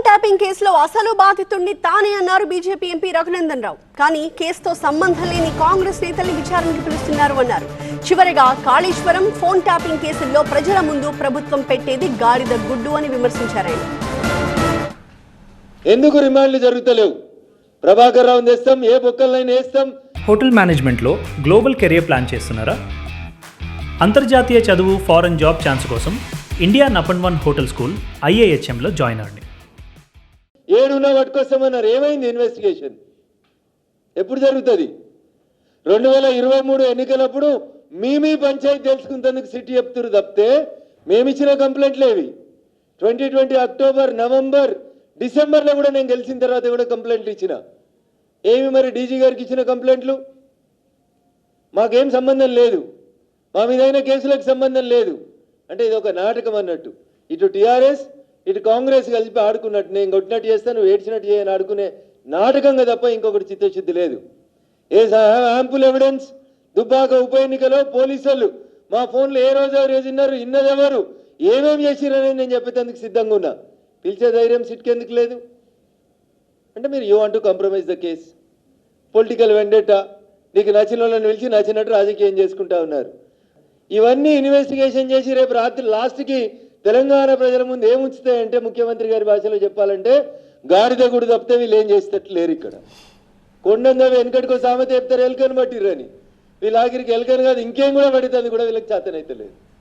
Phone tapping కేసులో అసలు బాధితుడిని తానే అన్నారు బీజేపీ ఎంపీ రఘునందన్ రావు. కానీ కేసుతో సంబంధం లేని కాంగ్రెస్ నేతల్ని విచారణకు పిలుస్తున్నారు అన్నారు. చివరిగా కాళేశ్వరం ఫోన్ ట్యాపింగ్ కేసుల్లో ప్రజల ముందు ప్రభుత్వం పెట్టేది గాడిద గుడ్డు అని విమర్శించారు ఆయన. ఎందుకు రిమాండ్లు జరుగుతలేవు? ప్రభాకర్ రావు తెస్తాం ఏ బొక్కలైనా వేస్తాం. హోటల్ మేనేజ్మెంట్లో గ్లోబల్ కెరియర్ ప్లాన్ చేస్తున్నారా? అంతర్జాతీయ చదువు ఫారెన్ జాబ్ ఛాన్స్ కోసం ఇండియా నపన్ వన్ హోటల్ స్కూల్ ఐఏహెచ్ఎంలో జాయిన్ అవ్వండి. ఏడున్నా పట్టుకొస్తామన్నారు. ఏమైంది ఇన్వెస్టిగేషన్ ఎప్పుడు జరుగుతుంది? రెండు వేల ఇరవై మూడు ఎన్నికలప్పుడు మీ మీ పంచాయతీ తెలుసుకుంటేందుకు సిటీ చెప్తున్నారు తప్పితే మేమిచ్చిన కంప్లైంట్లు ఏవి? ట్వంటీ ట్వంటీ అక్టోబర్ నవంబర్ డిసెంబర్లో కూడా నేను గెలిచిన తర్వాత కూడా కంప్లైంట్లు ఇచ్చిన. ఏమి మరి డీజీ గారికి ఇచ్చిన కంప్లైంట్లు? మాకేం సంబంధం లేదు. మా మీదైన కేసులకు సంబంధం లేదు. అంటే ఇది ఒక నాటకం అన్నట్టు. ఇటు టీఆర్ఎస్ ఇటు కాంగ్రెస్ కలిపి ఆడుకున్నట్టు నేను కొట్టినట్టు చేస్తే నువ్వు ఏడ్చినట్టు చేయని ఆడుకునే నాటకంగా తప్ప ఇంకొకటి చిత్తశుద్ధి లేదు. ఏ యాంపుల్ ఎవిడెన్స్? దుబ్బాక ఉప ఎన్నికలో పోలీసులు మా ఫోన్లో ఏ రోజు ఎవరు వేసినారు ఇన్నదెవరు ఏమేమి చేసిరని నేను చెప్పేందుకు సిద్ధంగా ఉన్నా. పిలిచే ధైర్యం సిట్కెందుకు లేదు? అంటే మీరు you want to compromise the case. Political vendetta. నీకు నచ్చిన వాళ్ళని పిలిచి నచ్చినట్టు రాజకీయం చేసుకుంటా ఉన్నారు. ఇవన్నీ ఇన్వెస్టిగేషన్ చేసి రేపు రాత్రి లాస్ట్కి తెలంగాణ ప్రజల ముందు ఏముంచుతాయంటే ముఖ్యమంత్రి గారి భాషలో చెప్పాలంటే గాడిద గుడి తప్పితే వీళ్ళు ఏం చేసేటట్లు లేరు ఇక్కడ. కొండంగా వెనకటికో సామెత చెప్తారు ఎలుకని పట్టిర్రని వీళ్ళ ఆఖరికి ఎలుకని కాదు ఇంకేం కూడా పడుతుంది కూడా వీళ్ళకి చేతనైతే లేదు.